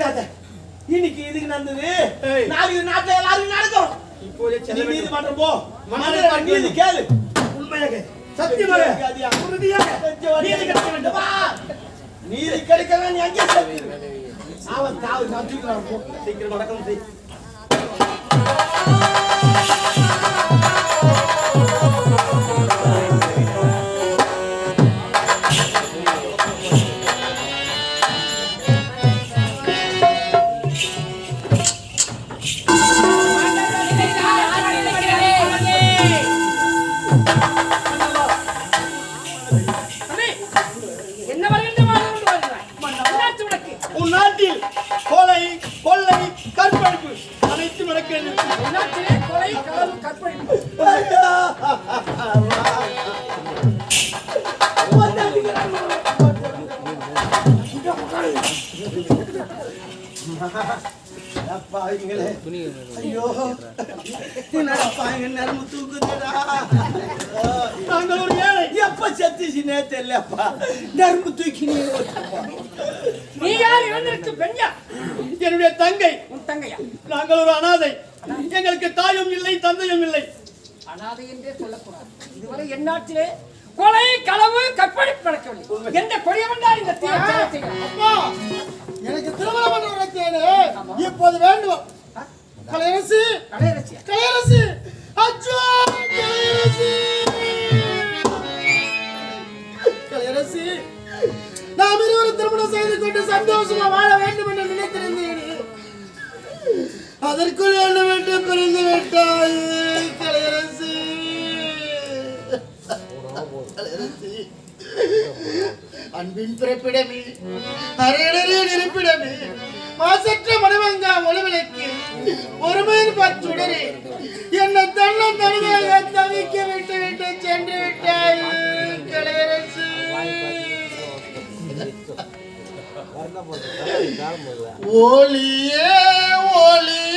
விடாத. இன்னைக்கு இதுக்கு நடந்தது. நாளைக்கு நாட்டுல எல்லாருக்கும் நடக்கும். இப்போதே நீ செல்ல நீதி வேண்டும். மாற்றம் போ. மன்னரை நீதி கேளு. உண்மையாக. சத்தியமாக. நீதி கிடைக்க வேண்டும். நீதி கிடைக்கலாம் நீ அங்கே. அவன் தாவு சீக்கிரம் நடக்கணும் கொலை கொள்ளை கற்பழிப்பு அனைத்து நடக்கிறது? கொலை, களவு, கற்பழிப்பு. அப்பாவிங்களே. ஐயோ. எங்க நரம்பு தூக்குதுடா. நாங்கள் ஒரு ஏழை. எப்ப செத்துச்சுனே தெரியலப்பா நரம்பு தூக்கி நீ நீ யார்? இழந்திருக்கு பெண்யா என்னுடைய தங்கை. உன் தங்கையா? நாங்கள் ஒரு அனாதை. எங்களுக்கு தாயும் இல்லை தந்தையும் இல்லை. அனாதை என்றே சொல்லக்கூடாது. இதுவரை எந்நாட்டிலே கொலை களவு கற்பழிப்பு நடக்கவில்லை. எந்த கொடியவன் தான் இந்த? அப்பா. எனக்கு திருமணம் பண்ண உரைத்தேனே இப்போது வேண்டும் கலையரசி கலையரசியா? கலையரசி அச்சோ கலையரசி. கலையரசி நாம் இருவரும் திருமணம் செய்து கொண்டு சந்தோஷமா வாழ வேண்டும் என்று நினைத்திருந்தேன். அதற்குள் என்ன விட்டு பிரிந்து விட்டாய் கலையரசி. கலையரசி. அன்பின் பிறப்பிடமே அரையடரின் இருப்பிடமே மாசற்ற மனவங்கா ஒளிவிளக்கு ஒருமையின் பச்சுடரே என்னை தன்னம் தனியாக தவிக்க விட்டு விட்டு சென்று விட்டாய் கலையரசு. ஒளியே ஒளியே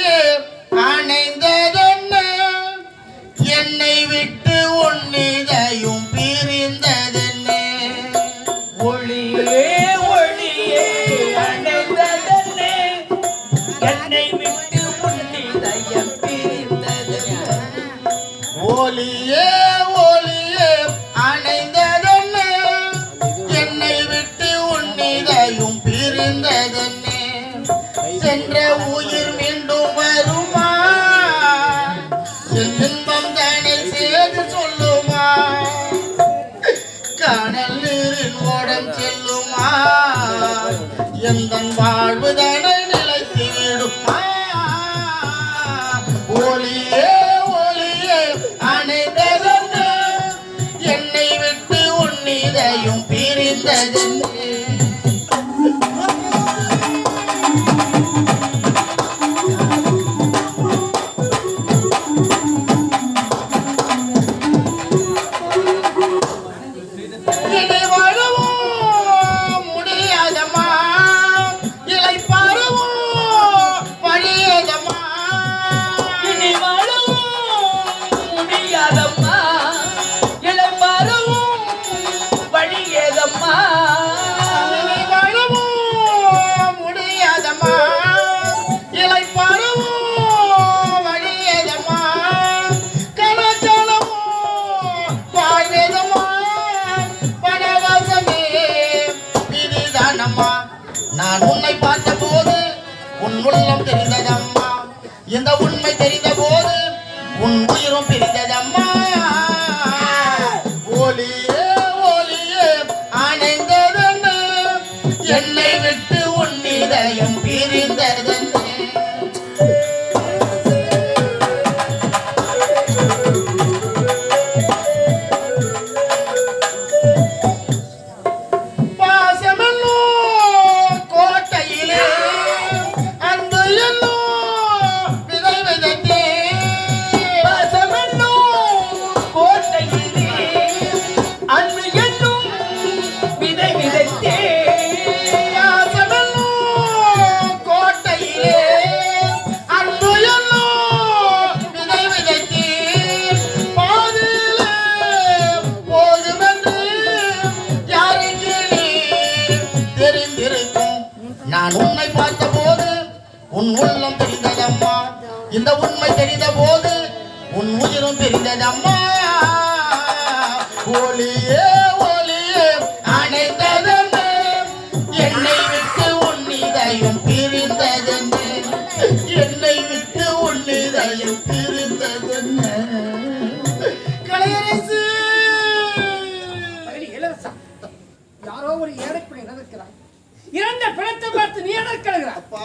நீ எதற்கழுகிறாய் அப்பா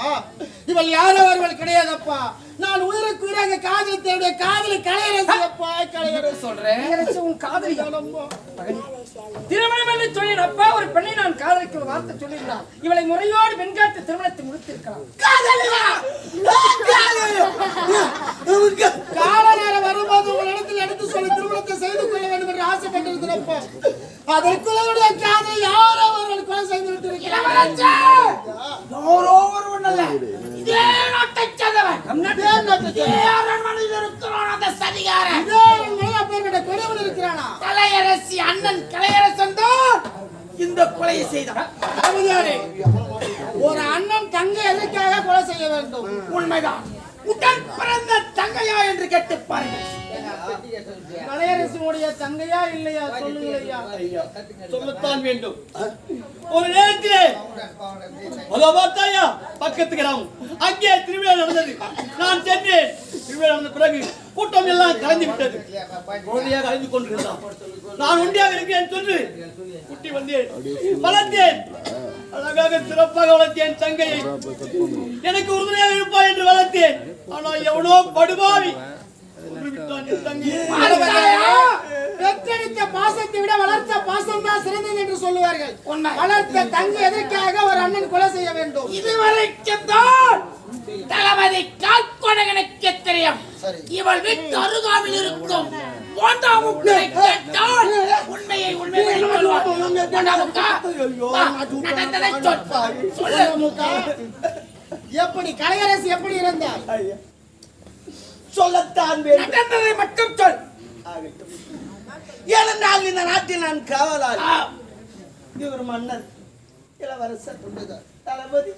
இவள் யாரோ ஒருவள் கிடையாதப்பா. நான் உயிருக்கு உயிராக காதலி கலையரசு. அப்பா கலையரசு சொல்றேன். உன் காதலி திருமணம் என்று சொல்லின் அப்பா ஒரு பெண்ணை நான் காதலிக்க ஒரு வார்த்தை சொல்லியிருந்தான். இவளை முறையோடு வெண்காட்டு திருமணத்தை முடித்திருக்கலாம் கால நேரம் வரும்போது உங்களிடத்தில் எடுத்து சொல்லி திருமணத்தை செய்து கொள்ள வேண்டும் என்று ஆசைப்பட்டிருக்கிறப்ப அதற்குள்ள என்னுடைய காதலை யாரோ ஒருவன் கொலை செய்து விட்டிருக்கிறார் யாரோ ஒருவன் அல்ல. இதே நாட்டைச் சேர்ந்தவன். இதே நாட்டைச் சேர்ந்தவன். இதே அரண்மனையில் இருக்கிறான் அந்த சதிகாரன். இதே அரண்மனையில் அப்பேற்பட்ட கொடியவன் இருக்கிறானா? கலையரசி அண்ணன் கலையரசன் தான் இந்த கொலையை செய்தான் அவதானே, ஒரு அண்ணன் தங்கை எதற்காக கொலை செய்ய வேண்டும் உண்மைதான் உடன் பிறந்த தங்கையா என்று கேட்டு பாருங்கள் கலையரசியுடைய தங்கையா இல்லையா? சொல்லுங்க ஐயா. சொல்லத்தான் வேண்டும். ஒரு நேரத்திலே அதோ பார்த்தாயா பக்கத்து கிராமம் அங்கே திருவிழா நடந்தது. நான் சென்றேன். திருவிழா நடந்த பிறகு கூட்டம் எல்லாம் கலைந்து விட்டது. குழந்தையாக கலைந்து கொண்டிருந்தான். நான் உண்டியாக இருக்கிறேன் சொல்லு. குட்டி வந்தேன். வளர்த்தேன். அழகாக சிறப்பாக வளர்த்தேன் தங்கையை. எனக்கு உறுதுணையாக இருப்பாய் என்று வளர்த்தேன். ஆனால் எவனோ படுபாவி பெற்றெடுத்த பாசத்தை விட வளர்த்த பாசம் தான் சிறந்தது என்று சொல்லுவார்கள் வளர்த்த தங்கை எதற்காக ஒரு அண்ணன் கொலை செய்ய வேண்டும் இதுவரைக்கும் தான் தளபதி கால்கொடகனுக்கு தெரியும் இவள் வீட்டு இருக்கும் உண்மையை உண்மையை எப்படி கலையரசி எப்படி இருந்தால் சொல்லத்தான் வேண்டும். நடந்ததை மட்டும் சொல். ஏனென்றால் இந்த நாட்டில் நான் காவலாளி. இவர் மன்னர். இளவரசர் தளபதி.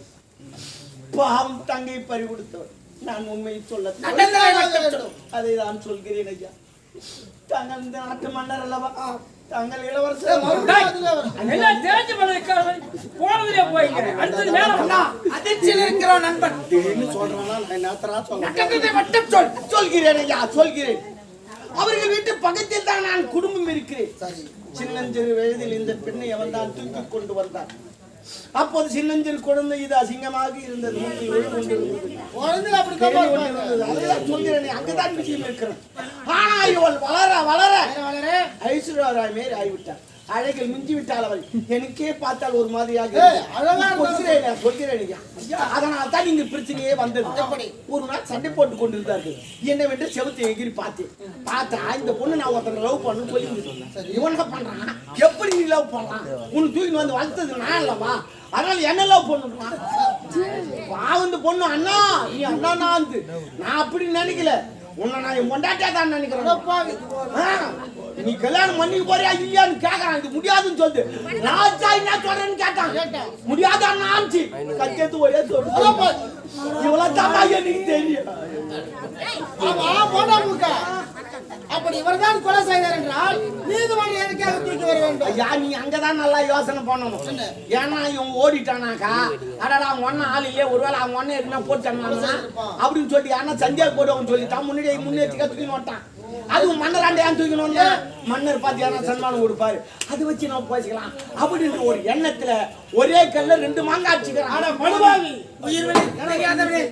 பாவம் தங்கை பறி கொடுத்தவர். நான் உண்மையை சொல்ல அதை நான் சொல்கிறேன் ஐயா. தாங்கள் இந்த நாட்டு மன்னர் அல்லவா? தாங்கள் இளவரசர் எல்லாம் தெரிஞ்சு போனதுல போய்க்கிறேன் அடுத்தது மேல வந்தா அதிர்ச்சியில் இருக்கிறோம் நண்பன். சொல்றானா? நான் என்னத்தரா சொல்ல நடந்ததை மட்டும் சொல். சொல்கிறேன் ஐயா சொல்கிறேன். அவர்கள் வீட்டு பக்கத்தில் தான் நான் குடும்பம் இருக்கிறேன். சின்னஞ்சிறு வயதில் இந்த பெண்ணை அவன் தான் தூக்கி கொண்டு வந்தான். அப்போது சின்னஞ்சிறு குழந்தை இது அசிங்கமாக இருந்தது. அதுதான் சொல்கிறேனே, அங்கதான் விஷயம் இருக்கிறது. ஆனா இவள் வளர வளர. ஐஸ்வர்யா ராய் மேல் ஆகிவிட்டார். அழகில் மிஞ்சி விட்டாள் அவள். எனக்கே பார்த்தால் ஒரு மாதிரியாக சொல்கிறேன் சொல்கிறேன். அதனால் தான் இங்கு பிரச்சனையே வந்தது. ஒரு நாள் சண்டை போட்டு கொண்டிருந்தார்கள். என்னவென்று செவத்தை எகிரி பார்த்தேன் பார்த்தா இந்த பொண்ணு நான் ஒருத்தனை லவ் பண்ணு சொல்லி இவன் என்ன பண்றான்? எப்படி நீ லவ் பண்ணலாம்? உன் தூக்கி வந்து வளர்த்தது நான் இல்லவா அதனால என்ன லவ் பண்ணுறான் பாவம் இந்த பொண்ணு அண்ணா நீ அண்ணா நான் நான் அப்படி நினைக்கல. உன்னை நான் என் பொண்டாட்டியா தான் நினைக்கிறேன். நீ கல்யாணம் பண்ணிக்க போறியா இல்லையான்னு கேக்குறான். இது முடியாதுன்னு சொல்லுது ராஜா என்ன சொல்றேன்னு கேட்டான். முடியாதா நான்ச்சு கச்சேத்து ஒரே சொல்லு இவ்வளவு தான் எனக்கு தெரியும்? அப்படி இவர்தான் கொலை செய்தார் என்றால் நீதிமன்றம் எதுக்காக தூக்கி வர வேண்டும்? ஐயா நீ அங்கதான் நல்லா யோசனை பண்ணணும். ஏன்னா இவன் ஓடிட்டானாக்கா அடடா அவன் ஒன்னும் ஆள் இல்லையே. ஒருவேளை அவன் ஒன்னு எதுனா போட்டானா அப்படின்னு சொல்லி யாரா சந்தியா போடுவான்னு சொல்லிட்டான் முன்னாடி முன்னேற்றி தூக்கி மாட்டான் அதுவும் மன்னர் ஏன் தூக்கணும்னா மன்னர் பார்த்து சன்மானம் கொடுப்பாரு. அது வச்சு நம்ம பேசிக்கலாம். அப்படின்ற ஒரு எண்ணத்துல ஒரே கல்ல ரெண்டு மாங்காய் ஆனா படுவாவி உயிர் தெரியாதவரே.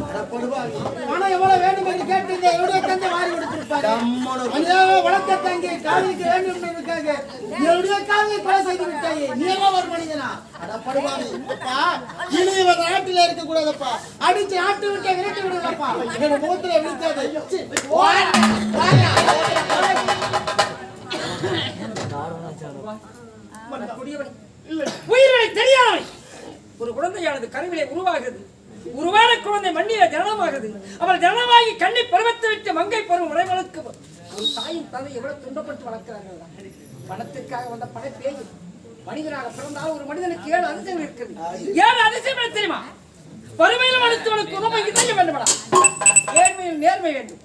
பணம் எவ்வளவு வேண்டும் என்று கேட்டு என்னுடைய தந்தை வாரி கொடுத்திருப்பாரு? வளர்த்த தங்கை காவிரிக்கு வேண்டும் என்பதற்காக என்னுடைய காவிரி கொலை செய்து விட்டாயே? நீ எல்லாம் ஒரு மனிதனா? இனி இவன் நாட்டில இருக்க கூடாதப்பா அடிச்சு ஆட்டு விட்டு விரட்டி விடுங்கப்பா. என் முகத்துல விழுத்தாது சி, ஓடா, ஓடா. குடியவன் உயிர்களை தெரியாதவன் ஒரு குழந்தையானது கருவிலே உருவாகுது உருவான குழந்தை மண்ணில ஜனனமாகுது அவள் ஜனனமாகி கண்ணி பருவத்தை விட்டு மங்கை பருவம் உடைவளுக்கு ஒரு தாயும் தந்தை எவ்வளவு துன்பப்பட்டு வளர்க்கிறார்கள் பணத்திற்காக வந்த பண பேய் மனிதனாக பிறந்தால் ஒரு மனிதனுக்கு ஏழு அதிசயம் இருக்குது ஏழு அதிசயம் தெரியுமா? வறுமையிலும் அடுத்தவனுக்கு உதவி இதயம் வேண்டுமடா ஏழ்மையில் நேர்மை வேண்டும்.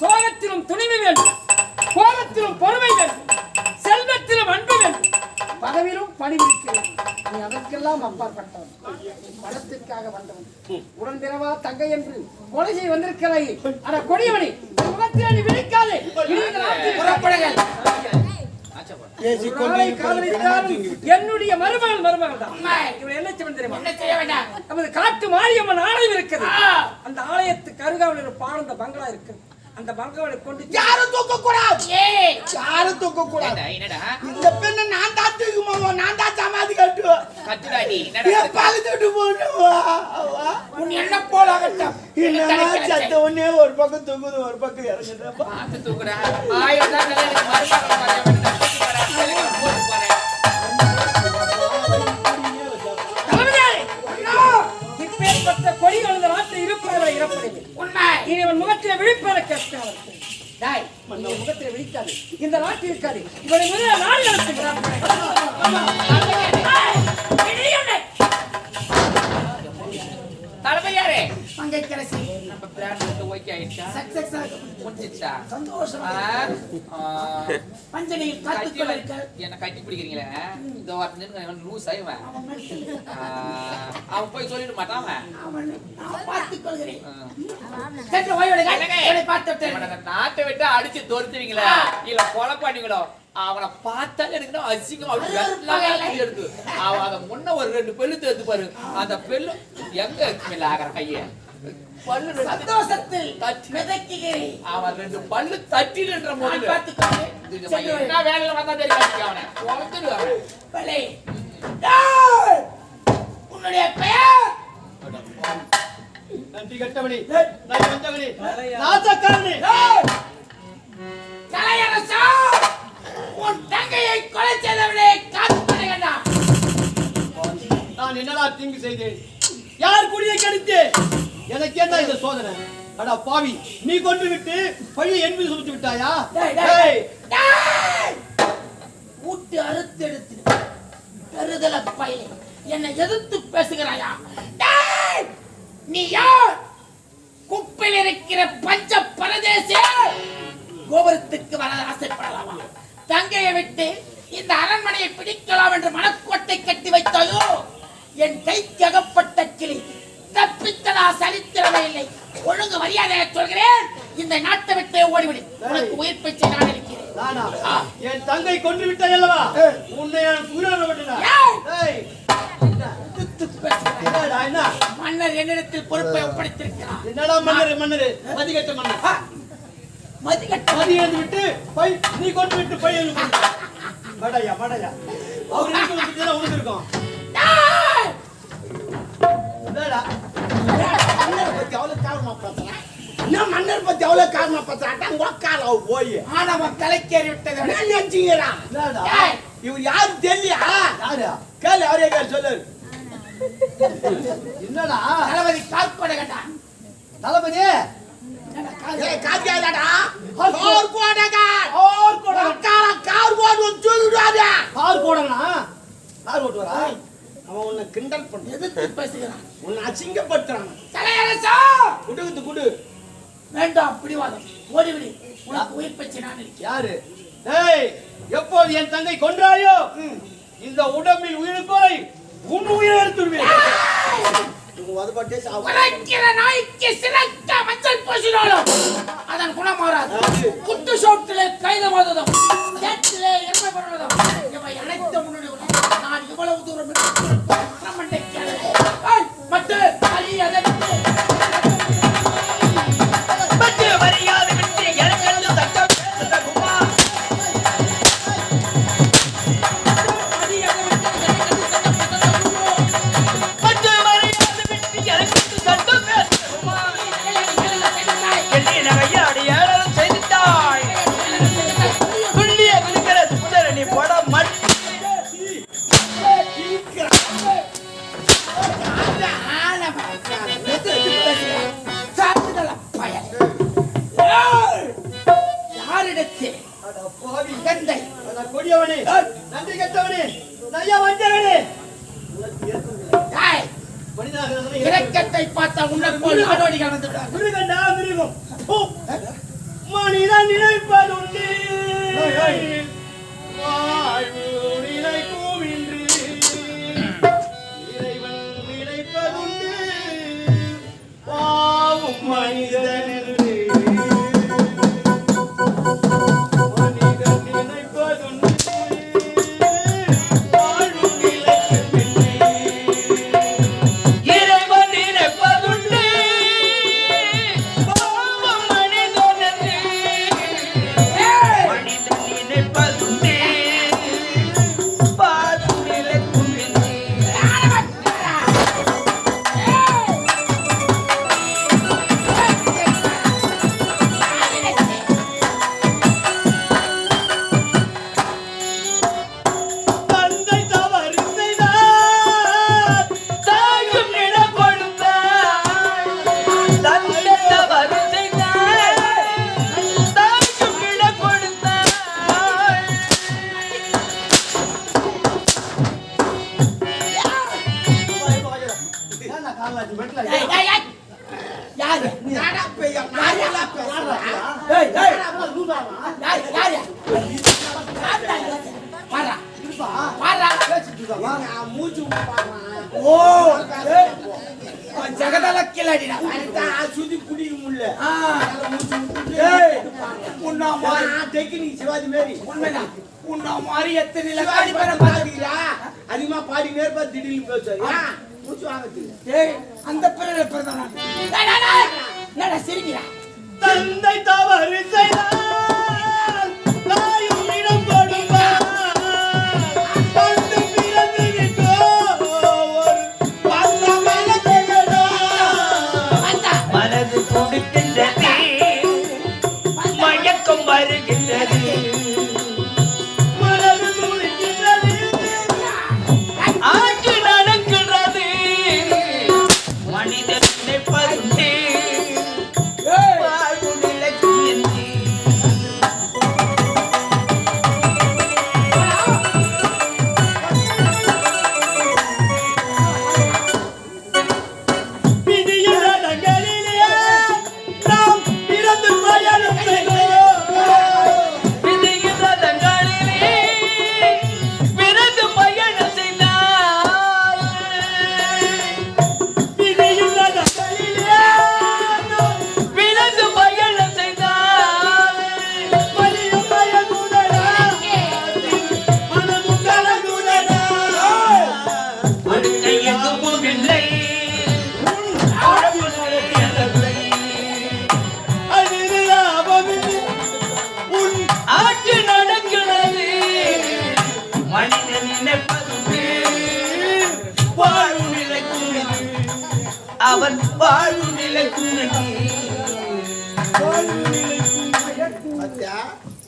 சோகத்திலும் துணிவு வேண்டும். கோபத்திலும் பொறுமை வேண்டும். செல்வத்திலும் அன்பு வேண்டும். பதவியிலும் பணிவு இருக்கிறது நீ அதற்கெல்லாம் அப்பாற்பட்டவன். பணத்திற்காக வந்தவன். உடன் பிறவா தங்கை என்று கொலை செய்ய வந்திருக்கிறாய். அட கொடியவனி முகத்திலே நீ விழிக்காதே. புறப்படுங்கள். என்னுடைய மருமகள் மருமகள் தான் என்ன தெரியுமா? நமது காட்டு மாரியம்மன் ஆலயம் இருக்குது. அந்த ஆலயத்துக்கு அருகாமல் ஒரு பாழ்ந்த பங்களா இருக்குது. அந்த பங்களாவை கொண்டு யாரும் தூக்க கூடாது யாரும் தூக்க கூடாது என்னடா? இந்த பெண்ணை நான் தான் தூக்குமா நான் தான் சமாதி கட்டுவேன். கத்துடாடி என்னடா என் பக்கத்து போடுவா உன் என்ன போல் சத்த உடனே ஒரு பக்கம் தூக்குது ஒரு பக்கம் இறங்குதப்பா பார்த்து தூக்குறா ஆயிரம் தான் இனி இவன் முகத்திலே விழிப்பெற டாய் இவன் முகத்திலே விழிக்காது. இந்த நாட்டில் இருக்காது. இவனை முதல்ல நாடு நடத்துகிறார் தளபதியாரே. மங்கைக்கரசி நம்ம பிளான் வந்து ஓகே ஆயிடுச்சா? சக்சஸ் முடிஞ்சிச்சா சந்தோஷமா ஆ, ஆ, பஞ்சனையில் காத்துக்கொள்ள இருக்க. என்ன கட்டி பிடிக்கிறீங்களே? இந்த வாரத்துல லூஸ் ஆயிவன் அவன் போய் சொல்லிட மாட்டான் அவன். நான் கொள்கிறேன். சென்று பார்த்து விட்டேன் நாட்டை விட்டு அடிச்சு தோர்த்துவீங்களா? இல்ல கொலை பண்ணீங்களோ அவனை பார்த்தாலே எனக்கு அசிங்கம் அப்படி எடுத்து அவன் அதை முன்ன ஒரு ரெண்டு பெல்லு எடுத்து பாரு. அந்த பெல்லு எங்க மேல ஆகிற கைய பல்லு சந்தோஷத்தில். மிதக்குகிறேன். அவன் ரெண்டு பல்லு போது என்ன. வேலையில வந்தா தெரியாது அவனை! உன்னுடைய பெயர்? நன்றி கட்டவனே. நன்றி வந்தவனே. நாசக்காரனே டேய்! கலையரசா உன் தங்கையை கொலை செய்தவனை காத்து நான் என்னடா தீங்கு செய்தேன்? யார் குடியை கெடுத்து? எனக்கு என்ன இந்த சோதனை? அடா பாவி நீ கொண்டு விட்டு பழியை என் மீது சுமத்தி விட்டாயா? டேய், டேய், டேய், டேய்! ஊட்டு அறுத்தெடுத்து பெறுதல பயிலை என்னை எதிர்த்து பேசுகிறாயா! நீ யார்? குப்பையில் இருக்கிற பஞ்ச பரதேசி கோபுரத்துக்கு வர ஆசைப்படலாமா? தங்கையை விட்டு இந்த அரண்மனையை பிடிக்கலாம் என்று மனக்கோட்டை கட்டி வைத்தாயோ? என் கைக்கு அகப்பட்ட கிளி. தப்பித்ததா சரித்திரமே இல்லை. ஒழுங்கு மரியாதையை சொல்கிறேன். இந்த நாட்டை விட்டே ஓடிவிடு. உனக்கு உயிர் பிச்சை நான் இருக்கிறேன். நானா? என் தங்கை கொன்று விட்டாய் அல்லவா உன்னை நான் என்ன? மன்னர் என்னிடத்தில் பொறுப்பை ஒப்படைத்திருக்கிறார். என்னடா மன்னர் மன்னர்? மதிக்கட்ட மன்னர். மதிகட்ட மதி எழுந்து விட்டு பை நீ கொண்டு விட்டு பை எழுந்து மடையா மடையா அவர் உனக்கு இருக்கும். நான் மன்னர் பத்தி அவ்வளவு காரணமா பேசுறேன் உக்கால அவ போய். ஆணவம் தலைக்கேறி விட்டது. டேய்! இவர் யாரு தெரியலையா? யாரு? கேளு அவரே கேளு சொல்லு. என்னடா? தளபதி கால்பட வேண்டாம் தளபதி? ஏய் காத்தியாடா கார் கோடகா கார் கோடகா கார் கோடு. சொல்லுடாதே கார் போடனா கார் ஓட்டு வரா அவன் உன்னை கிண்டல் பண்ண எதிர்த்து பேசுகிறான். உன்னை அசிங்கப்படுத்துறான். தலையரசா குடுகுத்து குடு வேண்டாம் பிடிவாதம். ஓடிவிடு உனக்கு உயிர் நான் இருக்கிறேன் யாரு? டேய் எப்போது என் தங்கை கொன்றாயோ? இந்த உடம்பில் உன் உயிரை இவங்க வதுபட்டே சாவு. குறைக்கிற நாய்க்கு சிறக்க மஞ்சள் பூசினாலும் அதன் குணம் மாறாது. குத்து சோட்டிலே கைது போததும் சேற்றிலே எருமை போடுவதும் இவை அனைத்து முன்னாடி இவ்வளவு தூரம் மண்டை தந்தை தவறு செய்தார்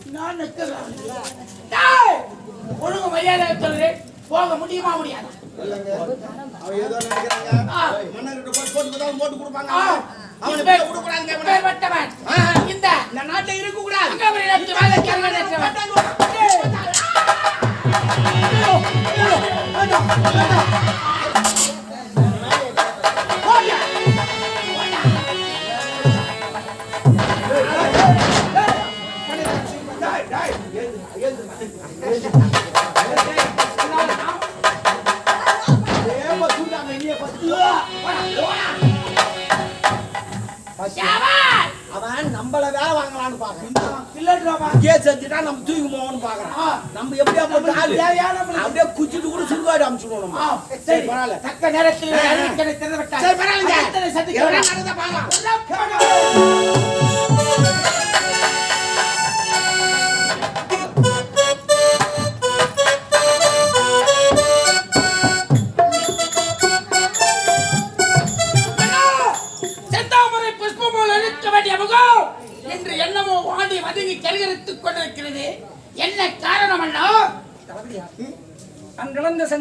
நான் ஒழுங்கு மரியாதை சொல்லு போக முடியுமா முடியாதா அவன் ஏதோ நினைக்கிறாங்க ஆ. பாக்குறான் கேஸ் செஞ்சுட்டா நம்ம தூக்கி பாக்குறான். நம்ம எப்படியா போட்டு அப்படியே குச்சிட்டு கூட சுடுகாடு ஆ, சரி பரவாயில்ல. தக்க நேரத்தில் திறந்து விட்டார். சரி, பரவாயில்லைங்க.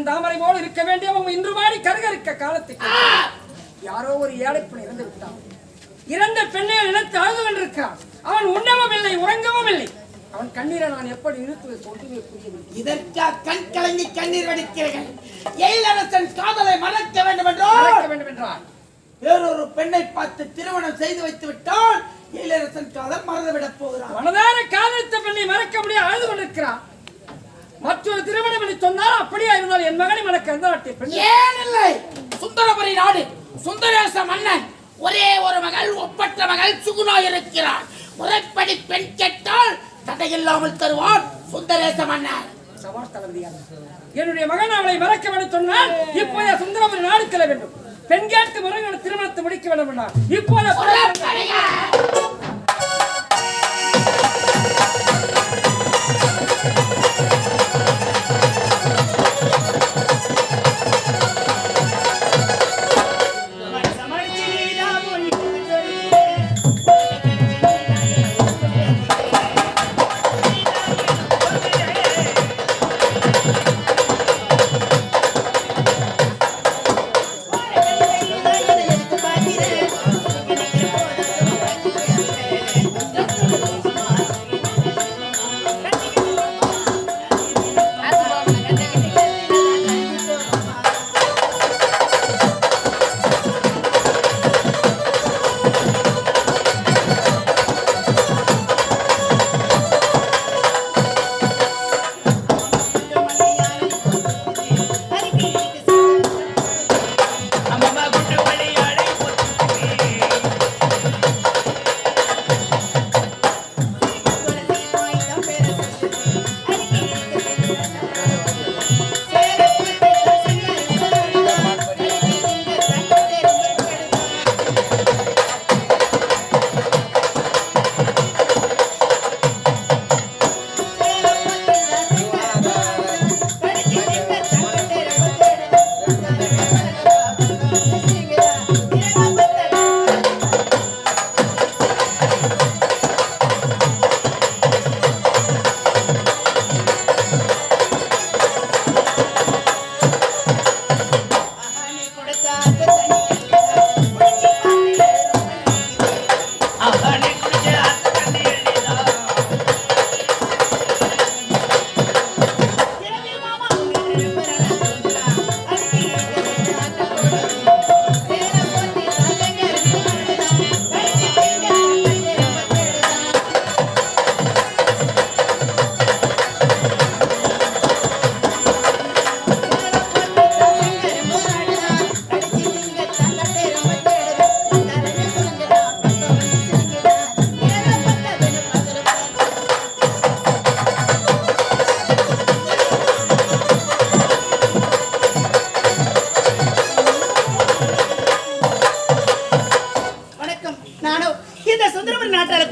செந்தாமரை போல் இருக்க வேண்டியவன் இன்று மாறி கருகருக்க காலத்துக்கு யாரோ ஒரு ஏழை இறந்து விட்டான். இறந்த பெண்ணை நினைத்து அழுது கொண்டிருக்கிறான் அவன் உண்ணவும் இல்லை உறங்கவும் இல்லை. அவன் கண்ணீரை நான் எப்படி நிறுத்துவது ஒன்றுமே புரியவில்லை. இதற்கா கண் கலங்கி கண்ணீர் வடிக்கிறீர்கள். எயிலரசன் காதலை மறக்க வேண்டும் என்றோ மறக்க வேண்டும் என்றால். வேறொரு பெண்ணை பார்த்து திருமணம் செய்து வைத்து விட்டால் இளரசன் காதல் மறந்துவிடப் போகிறான். மனதார காதலித்த பெண்ணை மறக்க முடியாது அழுது கொண்டிருக்கிறான். மற்றொரு திருமணம் என்று சொன்னால் அப்படியே இருந்தால் என் மகனை மறக்க எந்த நாட்டை பெண்? ஏன் இல்லை சுந்தரபுரி நாடு சுந்தரேச மன்னன். ஒரே ஒரு மகள் ஒப்பற்ற மகள் சுகுணா இருக்கிறார் முறைப்படி பெண் கேட்டால் தடையில்லாமல் தருவான் சுந்தரேச தளபதியாக என்னுடைய மகன் அவளை மறக்க வேண்டும் சொன்னால் இப்போதே சுந்தரபுரி நாடு செல்ல வேண்டும். பெண் கேட்டு முறையான திருமணத்தை முடிக்க வேண்டும் இப்போதே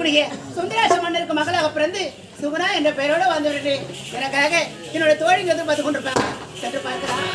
சுந்தரபுரி சுந்தராச மன்னருக்கு மகளாக பிறந்து சுகுணா என்ற பெயரோடு வந்துவிட்டு எனக்காக என்னோட தோழிங்க வந்து பார்த்து கொண்டிருப்பாங்க. சென்று பார்க்கலாம்.